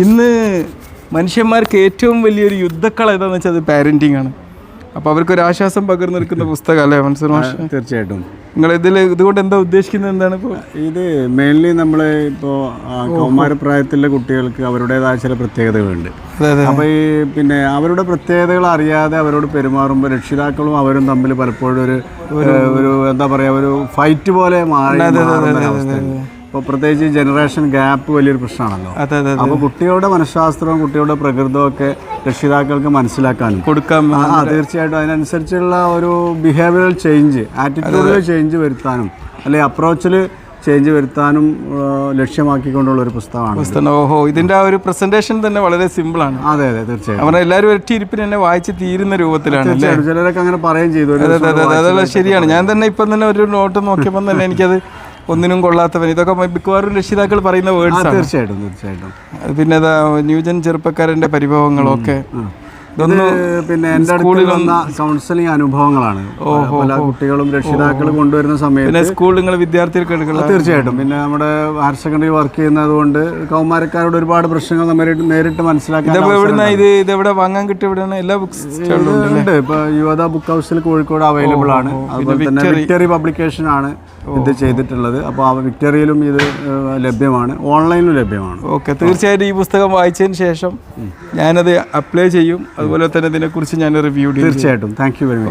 ഇന്ന് മനുഷ്യന്മാർക്ക് ഏറ്റവും വലിയൊരു യുദ്ധക്കള ഏതാന്ന് വെച്ചാൽ അത് പാരന്റിങ് ആണ്. അപ്പോൾ അവർക്ക് ഒരു ആശ്വാസം പകർന്നു നിൽക്കുന്ന പുസ്തകം അല്ലേ തീർച്ചയായിട്ടും. നിങ്ങൾ ഇതിൽ ഇതുകൊണ്ട് എന്താ ഉദ്ദേശിക്കുന്നത് എന്താണ് ഇപ്പോൾ ഇത് മെയിൻലി നമ്മൾ ഇപ്പോൾ കൗമാരപ്രായത്തിലെ കുട്ടികൾക്ക് അവരുടേതായ ചില പ്രത്യേകതകളുണ്ട്. അപ്പോൾ ഈ പിന്നെ അവരുടെ പ്രത്യേകതകൾ അറിയാതെ അവരോട് പെരുമാറുമ്പോൾ രക്ഷിതാക്കളും അവരും തമ്മിൽ പലപ്പോഴും ഒരു ഒരു എന്താ പറയുക ഒരു ഫൈറ്റ് പോലെ മാറി അവസ്ഥയുണ്ട് ഇപ്പോൾ പ്രത്യേകിച്ച് ജനറേഷൻ ഗ്യാപ്പ് വലിയൊരു പ്രശ്നമാണല്ലോ. അതെ അതെ അപ്പോൾ കുട്ടികളുടെ മനഃശാസ്ത്രവും കുട്ടികളുടെ പ്രകൃതവും ഒക്കെ രക്ഷിതാക്കൾക്ക് മനസ്സിലാക്കാനും. കൊടുക്കാൻ തീർച്ചയായിട്ടും അതിനനുസരിച്ചുള്ള ഒരു ബിഹേവിയറൽ ചേഞ്ച് ആറ്റിറ്റ്യൂഡിൽ ചേഞ്ച് വരുത്താനും അല്ലെങ്കിൽ അപ്രോച്ചിൽ ചേഞ്ച് വരുത്താനും ലക്ഷ്യമാക്കിക്കൊണ്ടുള്ള ഒരു പുസ്തകമാണ് പുസ്തകം. ഓഹോ ഇതിന്റെ ആ ഒരു പ്രസന്റേഷൻ തന്നെ വളരെ സിമ്പിൾ ആണ്. അതെ അതെ തീർച്ചയായും അവരെ എല്ലാവരും ഒറ്റ ഇരിപ്പിന് തന്നെ വായിച്ച് തീരുന്ന രൂപത്തിലാണ് ചിലരൊക്കെ അങ്ങനെ പറയുകയും ചെയ്തു. അതെ അതെ അതെ ശരിയാണ്. ഞാൻ തന്നെ ഇപ്പം തന്നെ ഒരു നോട്ട് നോക്കിയപ്പോൾ തന്നെ എനിക്കത് ഒന്നിനും കൊള്ളാത്തവൻ. ഇതൊക്കെ മിക്കവാറും രക്ഷിതാക്കൾ പറയുന്ന വേർഡ്സ് ആണ്. തീർച്ചയായിട്ടും തീർച്ചയായിട്ടും. പിന്നെ ന്യൂജൻ ചെറുപ്പക്കാരന്റെ പരിഭവങ്ങളൊക്കെ. പിന്നെ എന്റെ അടുത്ത് വന്ന കൗൺസിലിംഗ് അനുഭവങ്ങളാണ്. പല കുട്ടികളും രക്ഷിതാക്കളും കൊണ്ടുവരുന്ന സമയത്ത് പിന്നെ സ്കൂളിൽ നിങ്ങൾ വിദ്യാർത്ഥികൾക്ക് തീർച്ചയായിട്ടും. പിന്നെ നമ്മുടെ ഹയർ സെക്കൻഡറി വർക്ക് ചെയ്യുന്നത് കൊണ്ട് കൗമാരക്കാരോട് ഒരുപാട് പ്രശ്നങ്ങൾ നമ്മൾ നേരിട്ട് മനസ്സിലാക്കാൻ ഇത്? ഇതെവിടെ വാങ്ങാൻ കിട്ടും എവിടെയാണ് എല്ലാ ബുക്സ് ഉണ്ട്. ഇപ്പൊ യുവത ബുക്ക് ഹൗസിൽ കോഴിക്കോട് അവൈലബിൾ ആണ്. അതുപോലെ തന്നെ വിക്ടറി. പബ്ലിക്കേഷൻ ആണ്. ഇത് ചെയ്തിട്ടുള്ളത്. അപ്പോൾ ആ വിക്ടോറിയയിലും ഇത് ലഭ്യമാണ്. ഓൺലൈനിലും ലഭ്യമാണ്. ഓക്കെ. തീർച്ചയായിട്ടും ഈ പുസ്തകം വായിച്ചതിന് ശേഷം ഞാനത് അപ്ലൈ ചെയ്യും. അതുപോലെ തന്നെ ഇതിനെക്കുറിച്ച് ഞാൻ റിവ്യൂ ചെയ്യും തീർച്ചയായിട്ടും. Thank you very much